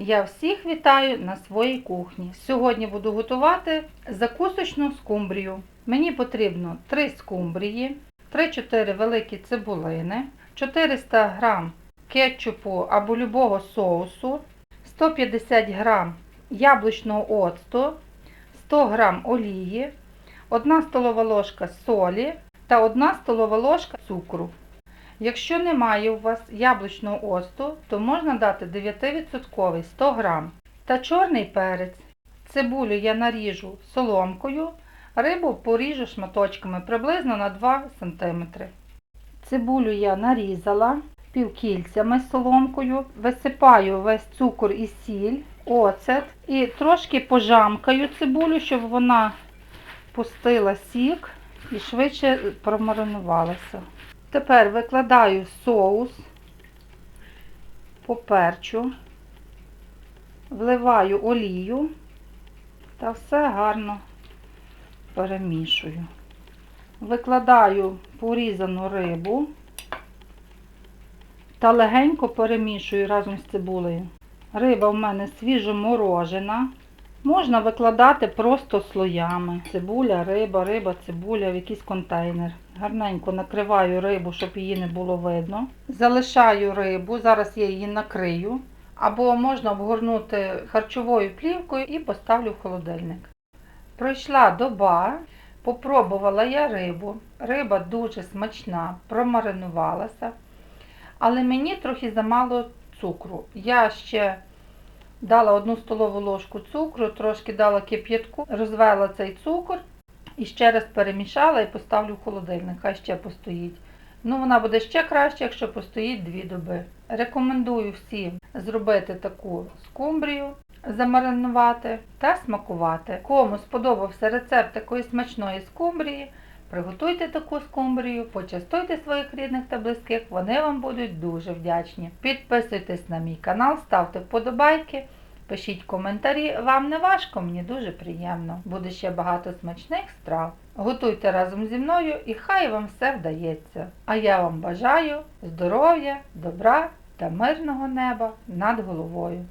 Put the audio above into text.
Я всіх вітаю на своїй кухні. Сьогодні буду готувати закусочну скумбрію. Мені потрібно 3 скумбрії, 3-4 великі цибулини, 400 г кетчупу або любого соусу, 150 г яблучного оцту, 100 г олії, 1 столова ложка солі та 1 столова ложка цукру. Якщо немає у вас яблучного оцту, то можна дати 9% 100 г. Та чорний перець. Цибулю я наріжу соломкою, рибу поріжу шматочками приблизно на 2 см. Цибулю я нарізала півкільцями соломкою, висипаю весь цукор і сіль, оцет і трошки пожамкаю цибулю, щоб вона пустила сік і швидше промаринувалася. Тепер викладаю соус, поперчу, вливаю олію та все гарно перемішую. Викладаю порізану рибу та легенько перемішую разом з цибулею. Риба в мене свіжоморожена. Можна викладати просто слоями. Цибуля, риба, риба, цибуля в якийсь контейнер. Гарненько накриваю рибу, щоб її не було видно. Залишаю рибу, зараз я її накрию. Або можна обгорнути харчовою плівкою і поставлю в холодильник. Пройшла доба, попробувала я рибу. Риба дуже смачна, промаринувалася. Але мені трохи замало цукру. Я ще дала одну столову ложку цукру, трошки дала кип'ятку, розвела цей цукор і ще раз перемішала і поставлю в холодильник, хай ще постоїть. Ну, вона буде ще краще, якщо постоїть дві доби. Рекомендую всім зробити таку скумбрію, замаринувати та смакувати. Кому сподобався рецепт такої смачної скумбрії, приготуйте таку скумбрію, почастуйте своїх рідних та близьких, вони вам будуть дуже вдячні. Підписуйтесь на мій канал, ставте вподобайки. Пишіть коментарі, вам не важко, мені дуже приємно. Буде ще багато смачних страв. Готуйте разом зі мною і хай вам все вдається. А я вам бажаю здоров'я, добра та мирного неба над головою.